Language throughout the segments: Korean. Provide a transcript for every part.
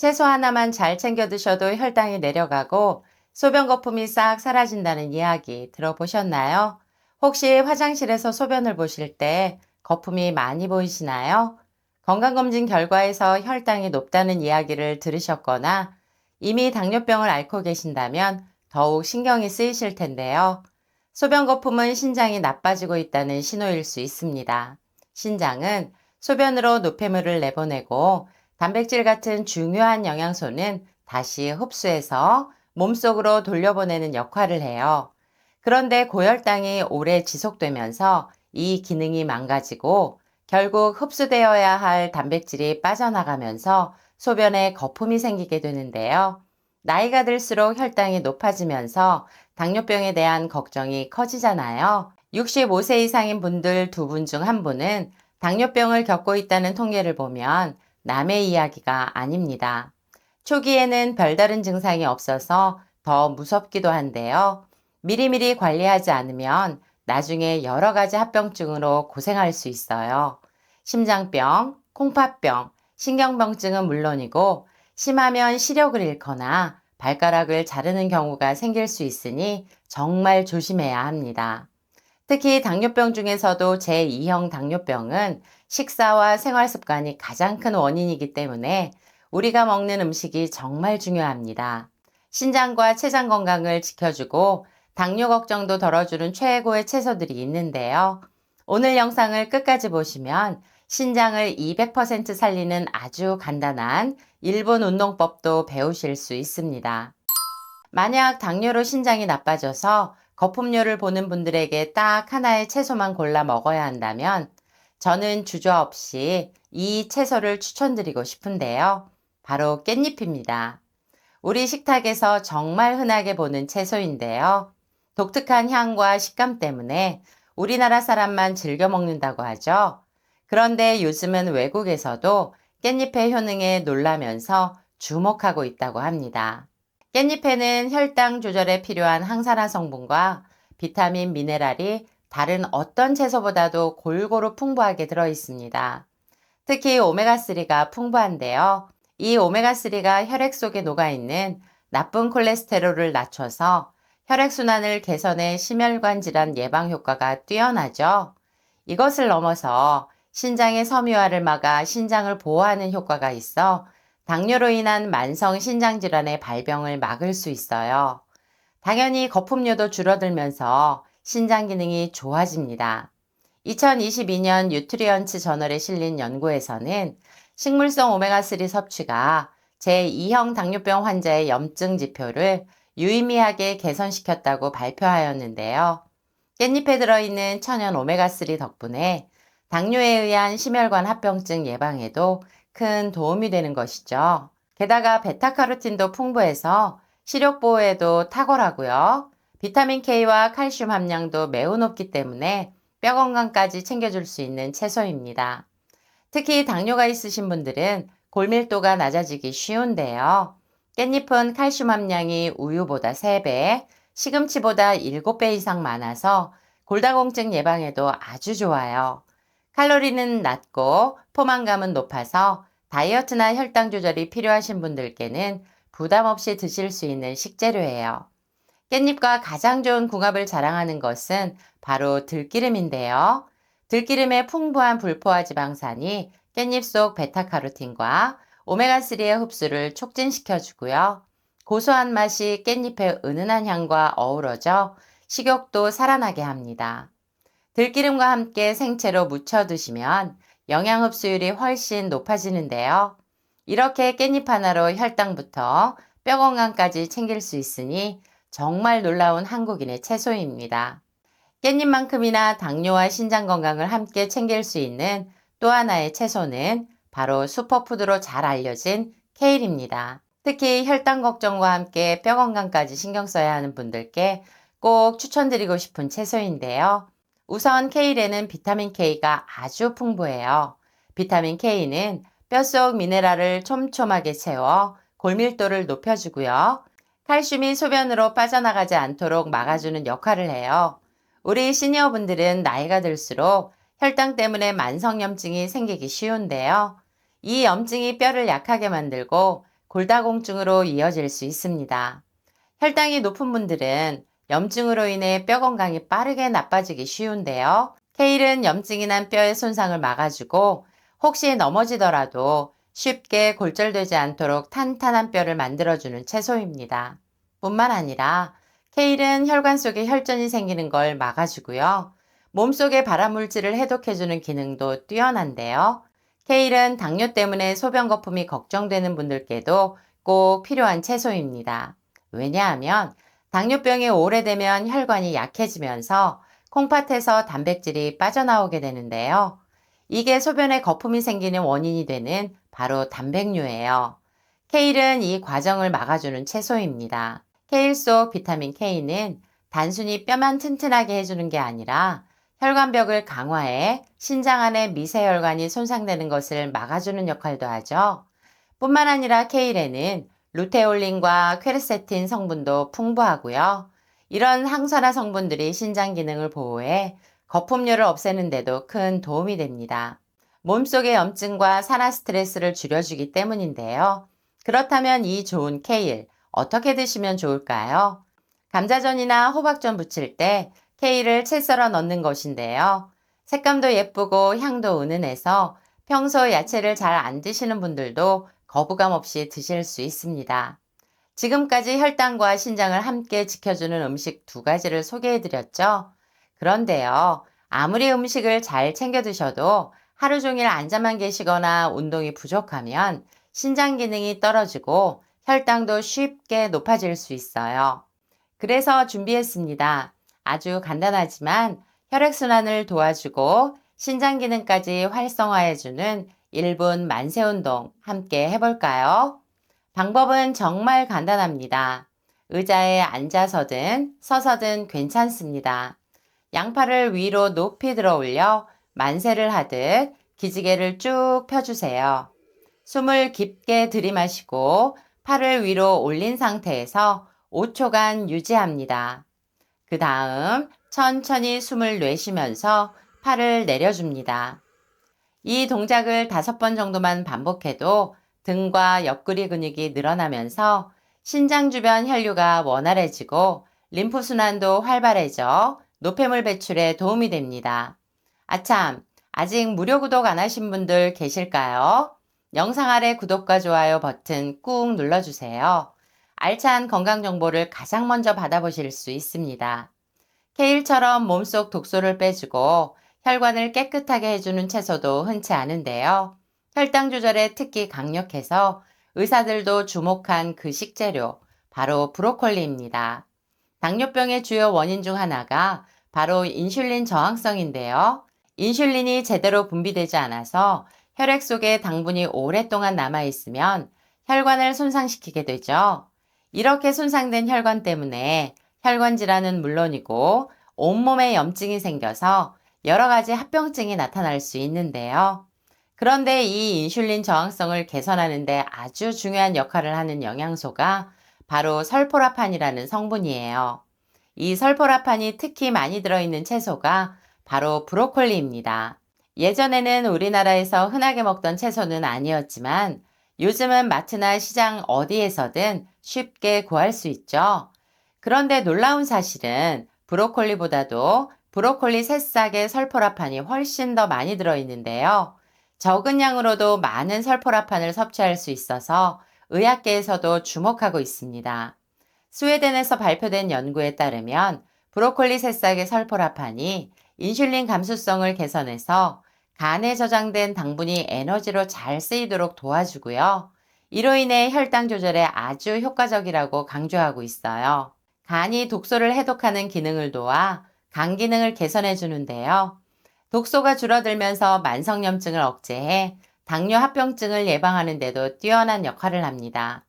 채소 하나만 잘 챙겨 드셔도 혈당이 내려가고 소변 거품이 싹 사라진다는 이야기 들어보셨나요? 혹시 화장실에서 소변을 보실 때 거품이 많이 보이시나요? 건강검진 결과에서 혈당이 높다는 이야기를 들으셨거나 이미 당뇨병을 앓고 계신다면 더욱 신경이 쓰이실 텐데요. 소변 거품은 신장이 나빠지고 있다는 신호일 수 있습니다. 신장은 소변으로 노폐물을 내보내고 단백질 같은 중요한 영양소는 다시 흡수해서 몸속으로 돌려보내는 역할을 해요. 그런데 고혈당이 오래 지속되면서 이 기능이 망가지고 결국 흡수되어야 할 단백질이 빠져나가면서 소변에 거품이 생기게 되는데요. 나이가 들수록 혈당이 높아지면서 당뇨병에 대한 걱정이 커지잖아요. 65세 이상인 분들 두 분 중 한 분은 당뇨병을 겪고 있다는 통계를 보면 남의 이야기가 아닙니다. 초기에는 별다른 증상이 없어서 더 무섭기도 한데요. 미리미리 관리하지 않으면 나중에 여러 가지 합병증으로 고생할 수 있어요. 심장병, 콩팥병, 신경병증은 물론이고 심하면 시력을 잃거나 발가락을 자르는 경우가 생길 수 있으니 정말 조심해야 합니다. 특히 당뇨병 중에서도 제2형 당뇨병은 식사와 생활 습관이 가장 큰 원인이기 때문에 우리가 먹는 음식이 정말 중요합니다. 신장과 췌장 건강을 지켜주고 당뇨 걱정도 덜어주는 최고의 채소들이 있는데요. 오늘 영상을 끝까지 보시면 신장을 200% 살리는 아주 간단한 일본 운동법도 배우실 수 있습니다. 만약 당뇨로 신장이 나빠져서 거품료를 보는 분들에게 딱 하나의 채소만 골라 먹어야 한다면 저는 주저 없이 이 채소를 추천드리고 싶은데요. 바로 깻잎입니다. 우리 식탁에서 정말 흔하게 보는 채소인데요. 독특한 향과 식감 때문에 우리나라 사람만 즐겨 먹는다고 하죠. 그런데 요즘은 외국에서도 깻잎의 효능에 놀라면서 주목하고 있다고 합니다. 깻잎에는 혈당 조절에 필요한 항산화 성분과 비타민, 미네랄이 다른 어떤 채소보다도 골고루 풍부하게 들어 있습니다. 특히 오메가3가 풍부한데요. 이 오메가3가 혈액 속에 녹아있는 나쁜 콜레스테롤을 낮춰서 혈액순환을 개선해 심혈관 질환 예방 효과가 뛰어나죠. 이것을 넘어서 신장의 섬유화를 막아 신장을 보호하는 효과가 있어 당뇨로 인한 만성 신장 질환의 발병을 막을 수 있어요. 당연히 거품료도 줄어들면서 신장 기능이 좋아집니다. 2022년 뉴트리언츠 저널에 실린 연구에서는 식물성 오메가3 섭취가 제2형 당뇨병 환자의 염증 지표를 유의미하게 개선시켰다고 발표하였는데요. 깻잎에 들어있는 천연 오메가3 덕분에 당뇨에 의한 심혈관 합병증 예방에도 큰 도움이 되는 것이죠. 게다가 베타카로틴도 풍부해서 시력 보호에도 탁월하고요. 비타민 K와 칼슘 함량도 매우 높기 때문에 뼈 건강까지 챙겨줄 수 있는 채소입니다. 특히 당뇨가 있으신 분들은 골밀도가 낮아지기 쉬운데요. 깻잎은 칼슘 함량이 우유보다 3배, 시금치보다 7배 이상 많아서 골다공증 예방에도 아주 좋아요. 칼로리는 낮고 포만감은 높아서 다이어트나 혈당 조절이 필요하신 분들께는 부담 없이 드실 수 있는 식재료예요. 깻잎과 가장 좋은 궁합을 자랑하는 것은 바로 들기름인데요. 들기름의 풍부한 불포화 지방산이 깻잎 속 베타카로틴과 오메가3의 흡수를 촉진시켜 주고요. 고소한 맛이 깻잎의 은은한 향과 어우러져 식욕도 살아나게 합니다. 들기름과 함께 생채로 무쳐 드시면 영양 흡수율이 훨씬 높아지는데요. 이렇게 깻잎 하나로 혈당부터 뼈 건강까지 챙길 수 있으니 정말 놀라운 한국인의 채소입니다. 깻잎만큼이나 당뇨와 신장 건강을 함께 챙길 수 있는 또 하나의 채소는 바로 슈퍼푸드로 잘 알려진 케일입니다. 특히 혈당 걱정과 함께 뼈 건강까지 신경 써야 하는 분들께 꼭 추천드리고 싶은 채소인데요. 우선 케일에는 비타민 K가 아주 풍부해요. 비타민 K는 뼛속 미네랄을 촘촘하게 채워 골밀도를 높여주고요. 칼슘이 소변으로 빠져나가지 않도록 막아주는 역할을 해요. 우리 시니어분들은 나이가 들수록 혈당 때문에 만성염증이 생기기 쉬운데요. 이 염증이 뼈를 약하게 만들고 골다공증으로 이어질 수 있습니다. 혈당이 높은 분들은 염증으로 인해 뼈 건강이 빠르게 나빠지기 쉬운데요. 케일은 염증이 난 뼈의 손상을 막아주고 혹시 넘어지더라도 쉽게 골절되지 않도록 탄탄한 뼈를 만들어주는 채소입니다. 뿐만 아니라 케일은 혈관 속에 혈전이 생기는 걸 막아주고요. 몸속의 발암물질을 해독해주는 기능도 뛰어난데요. 케일은 당뇨 때문에 소변 거품이 걱정되는 분들께도 꼭 필요한 채소입니다. 왜냐하면 당뇨병이 오래되면 혈관이 약해지면서 콩팥에서 단백질이 빠져나오게 되는데요. 이게 소변에 거품이 생기는 원인이 되는 바로 단백뇨예요. 케일은 이 과정을 막아주는 채소입니다. 케일 속 비타민 K는 단순히 뼈만 튼튼하게 해주는 게 아니라 혈관벽을 강화해 신장 안의 미세혈관이 손상되는 것을 막아주는 역할도 하죠. 뿐만 아니라 케일에는 루테올린과 퀘르세틴 성분도 풍부하고요. 이런 항산화 성분들이 신장 기능을 보호해 거품료를 없애는데도 큰 도움이 됩니다. 몸속의 염증과 산화 스트레스를 줄여주기 때문인데요. 그렇다면 이 좋은 케일 어떻게 드시면 좋을까요? 감자전이나 호박전 부칠 때 케일을 채 썰어 넣는 것인데요. 색감도 예쁘고 향도 은은해서 평소 야채를 잘 안 드시는 분들도 거부감 없이 드실 수 있습니다. 지금까지 혈당과 신장을 함께 지켜주는 음식 두 가지를 소개해 드렸죠. 그런데요, 아무리 음식을 잘 챙겨 드셔도 하루 종일 앉아만 계시거나 운동이 부족하면 신장 기능이 떨어지고 혈당도 쉽게 높아질 수 있어요. 그래서 준비했습니다. 아주 간단하지만 혈액순환을 도와주고 신장 기능까지 활성화해주는 1분 만세 운동 함께 해볼까요? 방법은 정말 간단합니다. 의자에 앉아서든 서서든 괜찮습니다. 양팔을 위로 높이 들어 올려 만세를 하듯 기지개를 쭉 펴주세요. 숨을 깊게 들이마시고 팔을 위로 올린 상태에서 5초간 유지합니다. 그 다음 천천히 숨을 내쉬면서 팔을 내려줍니다. 이 동작을 다섯 번 정도만 반복해도 등과 옆구리 근육이 늘어나면서 신장 주변 혈류가 원활해지고 림프순환도 활발해져 노폐물 배출에 도움이 됩니다. 아참, 아직 무료 구독 안 하신 분들 계실까요? 영상 아래 구독과 좋아요 버튼 꾹 눌러주세요. 알찬 건강 정보를 가장 먼저 받아보실 수 있습니다. 케일처럼 몸속 독소를 빼주고 혈관을 깨끗하게 해주는 채소도 흔치 않은데요. 혈당 조절에 특히 강력해서 의사들도 주목한 그 식재료, 바로 브로콜리입니다. 당뇨병의 주요 원인 중 하나가 바로 인슐린 저항성인데요. 인슐린이 제대로 분비되지 않아서 혈액 속에 당분이 오랫동안 남아있으면 혈관을 손상시키게 되죠. 이렇게 손상된 혈관 때문에 혈관 질환은 물론이고 온몸에 염증이 생겨서 여러 가지 합병증이 나타날 수 있는데요. 그런데 이 인슐린 저항성을 개선하는데 아주 중요한 역할을 하는 영양소가 바로 설포라판이라는 성분이에요. 이 설포라판이 특히 많이 들어있는 채소가 바로 브로콜리입니다. 예전에는 우리나라에서 흔하게 먹던 채소는 아니었지만 요즘은 마트나 시장 어디에서든 쉽게 구할 수 있죠. 그런데 놀라운 사실은 브로콜리보다도 브로콜리 새싹의 설포라판이 훨씬 더 많이 들어있는데요. 적은 양으로도 많은 설포라판을 섭취할 수 있어서 의학계에서도 주목하고 있습니다. 스웨덴에서 발표된 연구에 따르면 브로콜리 새싹의 설포라판이 인슐린 감수성을 개선해서 간에 저장된 당분이 에너지로 잘 쓰이도록 도와주고요. 이로 인해 혈당 조절에 아주 효과적이라고 강조하고 있어요. 간이 독소를 해독하는 기능을 도와 간 기능을 개선해 주는데요. 독소가 줄어들면서 만성염증을 억제해 당뇨 합병증을 예방하는 데도 뛰어난 역할을 합니다.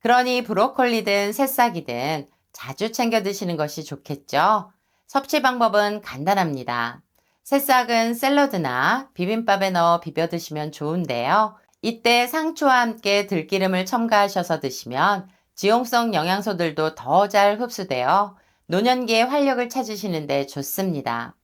그러니 브로콜리든 새싹이든 자주 챙겨 드시는 것이 좋겠죠? 섭취 방법은 간단합니다. 새싹은 샐러드나 비빔밥에 넣어 비벼 드시면 좋은데요. 이때 상추와 함께 들기름을 첨가하셔서 드시면 지용성 영양소들도 더 잘 흡수되어 노년기에 활력을 찾으시는데 좋습니다.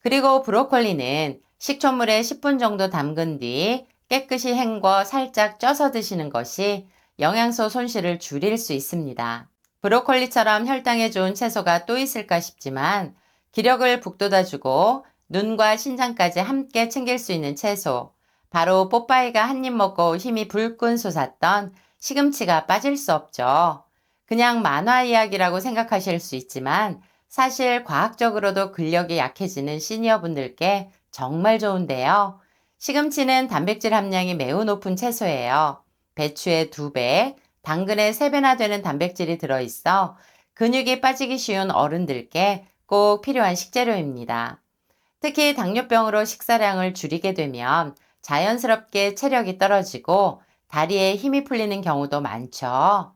그리고 브로콜리는 식초물에 10분 정도 담근 뒤 깨끗이 헹궈 살짝 쪄서 드시는 것이 영양소 손실을 줄일 수 있습니다. 브로콜리처럼 혈당에 좋은 채소가 또 있을까 싶지만 기력을 북돋아주고 눈과 신장까지 함께 챙길 수 있는 채소. 바로 뽀빠이가 한 입 먹고 힘이 불끈 솟았던 시금치가 빠질 수 없죠. 그냥 만화 이야기라고 생각하실 수 있지만 사실 과학적으로도 근력이 약해지는 시니어분들께 정말 좋은데요. 시금치는 단백질 함량이 매우 높은 채소예요. 배추의 2배, 당근의 3배나 되는 단백질이 들어있어 근육이 빠지기 쉬운 어른들께 꼭 필요한 식재료입니다. 특히 당뇨병으로 식사량을 줄이게 되면 자연스럽게 체력이 떨어지고 다리에 힘이 풀리는 경우도 많죠.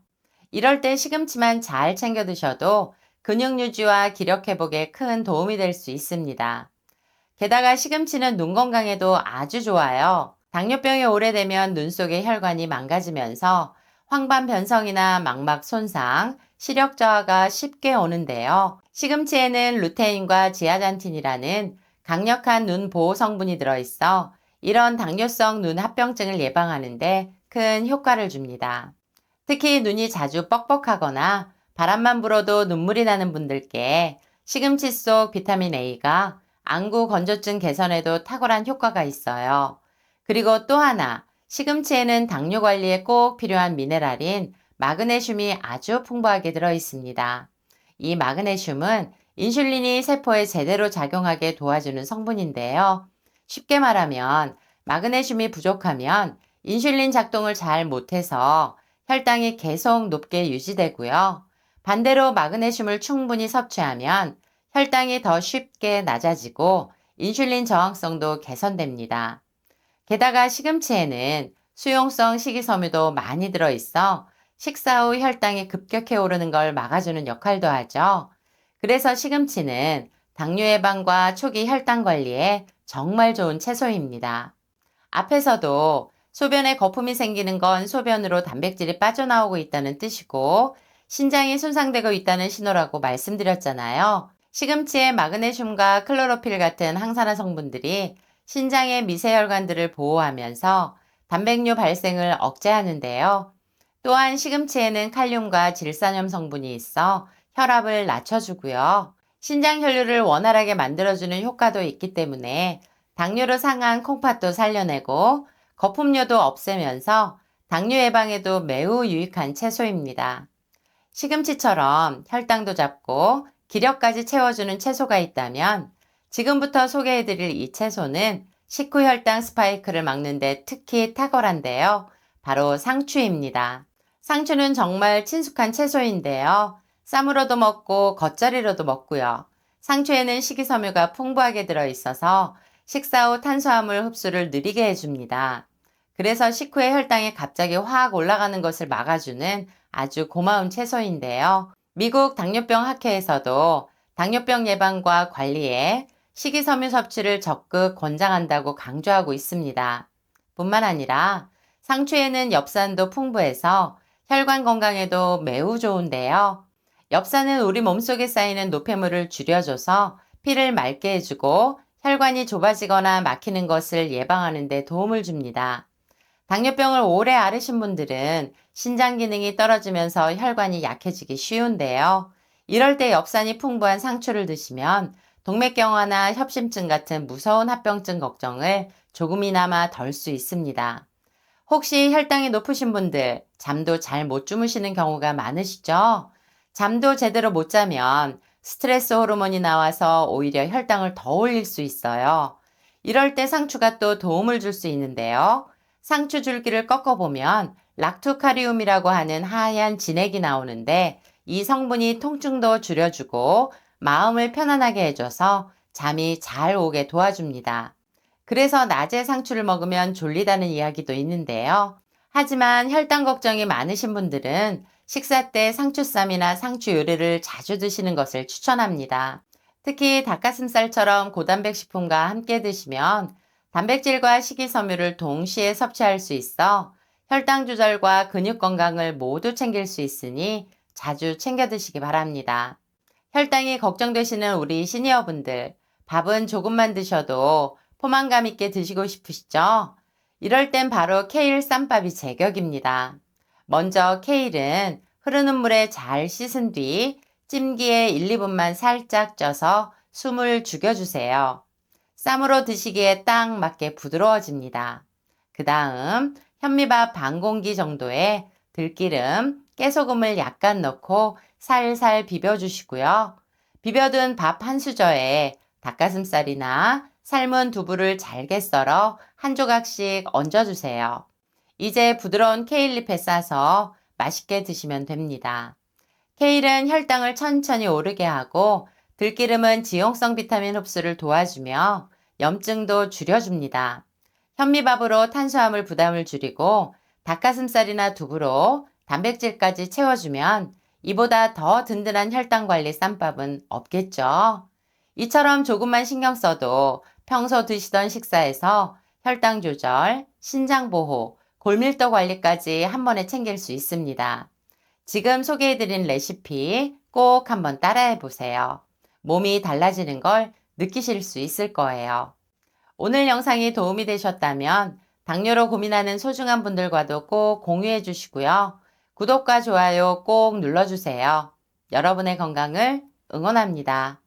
이럴 때 시금치만 잘 챙겨 드셔도 근육 유지와 기력 회복에 큰 도움이 될 수 있습니다. 게다가 시금치는 눈 건강에도 아주 좋아요. 당뇨병이 오래되면 눈 속의 혈관이 망가지면서 황반 변성이나 망막 손상, 시력 저하가 쉽게 오는데요. 시금치에는 루테인과 지아잔틴이라는 강력한 눈 보호 성분이 들어있어 이런 당뇨성 눈 합병증을 예방하는데 큰 효과를 줍니다. 특히 눈이 자주 뻑뻑하거나 바람만 불어도 눈물이 나는 분들께 시금치 속 비타민 A가 안구 건조증 개선에도 탁월한 효과가 있어요. 그리고 또 하나, 시금치에는 당뇨 관리에 꼭 필요한 미네랄인 마그네슘이 아주 풍부하게 들어 있습니다. 이 마그네슘은 인슐린이 세포에 제대로 작용하게 도와주는 성분인데요. 쉽게 말하면 마그네슘이 부족하면 인슐린 작동을 잘 못해서 혈당이 계속 높게 유지되고요. 반대로 마그네슘을 충분히 섭취하면 혈당이 더 쉽게 낮아지고 인슐린 저항성도 개선됩니다. 게다가 시금치에는 수용성 식이섬유도 많이 들어있어 식사 후 혈당이 급격히 오르는 걸 막아주는 역할도 하죠. 그래서 시금치는 당뇨 예방과 초기 혈당 관리에 정말 좋은 채소입니다. 앞에서도 소변에 거품이 생기는 건 소변으로 단백질이 빠져나오고 있다는 뜻이고 신장이 손상되고 있다는 신호라고 말씀드렸잖아요. 시금치의 마그네슘과 클로로필 같은 항산화 성분들이 신장의 미세혈관들을 보호하면서 단백뇨 발생을 억제하는데요. 또한 시금치에는 칼륨과 질산염 성분이 있어 혈압을 낮춰주고요. 신장 혈류를 원활하게 만들어주는 효과도 있기 때문에 당뇨로 상한 콩팥도 살려내고 거품료도 없애면서 당뇨 예방에도 매우 유익한 채소입니다. 시금치처럼 혈당도 잡고 기력까지 채워주는 채소가 있다면 지금부터 소개해드릴 이 채소는 식후 혈당 스파이크를 막는데 특히 탁월한데요. 바로 상추입니다. 상추는 정말 친숙한 채소인데요. 쌈으로도 먹고 겉절이로도 먹고요. 상추에는 식이섬유가 풍부하게 들어있어서 식사 후 탄수화물 흡수를 느리게 해줍니다. 그래서 식후에 혈당이 갑자기 확 올라가는 것을 막아주는 아주 고마운 채소인데요. 미국 당뇨병 학회에서도 당뇨병 예방과 관리에 식이섬유 섭취를 적극 권장한다고 강조하고 있습니다. 뿐만 아니라 상추에는 엽산도 풍부해서 혈관 건강에도 매우 좋은데요. 엽산은 우리 몸속에 쌓이는 노폐물을 줄여줘서 피를 맑게 해주고 혈관이 좁아지거나 막히는 것을 예방하는 데 도움을 줍니다. 당뇨병을 오래 앓으신 분들은 신장 기능이 떨어지면서 혈관이 약해지기 쉬운데요. 이럴 때 엽산이 풍부한 상추를 드시면 동맥경화나 협심증 같은 무서운 합병증 걱정을 조금이나마 덜 수 있습니다. 혹시 혈당이 높으신 분들 잠도 잘 못 주무시는 경우가 많으시죠? 잠도 제대로 못 자면 스트레스 호르몬이 나와서 오히려 혈당을 더 올릴 수 있어요. 이럴 때 상추가 또 도움을 줄 수 있는데요. 상추 줄기를 꺾어보면 락투카리움이라고 하는 하얀 진액이 나오는데 이 성분이 통증도 줄여주고 마음을 편안하게 해줘서 잠이 잘 오게 도와줍니다. 그래서 낮에 상추를 먹으면 졸리다는 이야기도 있는데요. 하지만 혈당 걱정이 많으신 분들은 식사 때 상추쌈이나 상추 요리를 자주 드시는 것을 추천합니다. 특히 닭가슴살처럼 고단백 식품과 함께 드시면 단백질과 식이섬유를 동시에 섭취할 수 있어 혈당 조절과 근육 건강을 모두 챙길 수 있으니 자주 챙겨 드시기 바랍니다. 혈당이 걱정되시는 우리 시니어분들, 밥은 조금만 드셔도 포만감 있게 드시고 싶으시죠? 이럴 땐 바로 케일 쌈밥이 제격입니다. 먼저 케일은 흐르는 물에 잘 씻은 뒤 찜기에 1, 2분만 살짝 쪄서 숨을 죽여주세요. 쌈으로 드시기에 딱 맞게 부드러워집니다. 그 다음 현미밥 반 공기 정도의 들기름, 깨소금을 약간 넣고 살살 비벼주시고요. 비벼둔 밥 한 수저에 닭가슴살이나 삶은 두부를 잘게 썰어 한 조각씩 얹어주세요. 이제 부드러운 케일잎에 싸서 맛있게 드시면 됩니다. 케일은 혈당을 천천히 오르게 하고 들기름은 지용성 비타민 흡수를 도와주며 염증도 줄여줍니다. 현미밥으로 탄수화물 부담을 줄이고 닭가슴살이나 두부로 단백질까지 채워주면 이보다 더 든든한 혈당 관리 쌈밥은 없겠죠. 이처럼 조금만 신경 써도 평소 드시던 식사에서 혈당 조절, 신장 보호, 골밀도 관리까지 한 번에 챙길 수 있습니다. 지금 소개해드린 레시피 꼭 한번 따라해 보세요. 몸이 달라지는 걸 느끼실 수 있을 거예요. 오늘 영상이 도움이 되셨다면 당뇨로 고민하는 소중한 분들과도 꼭 공유해 주시고요. 구독과 좋아요 꼭 눌러주세요. 여러분의 건강을 응원합니다.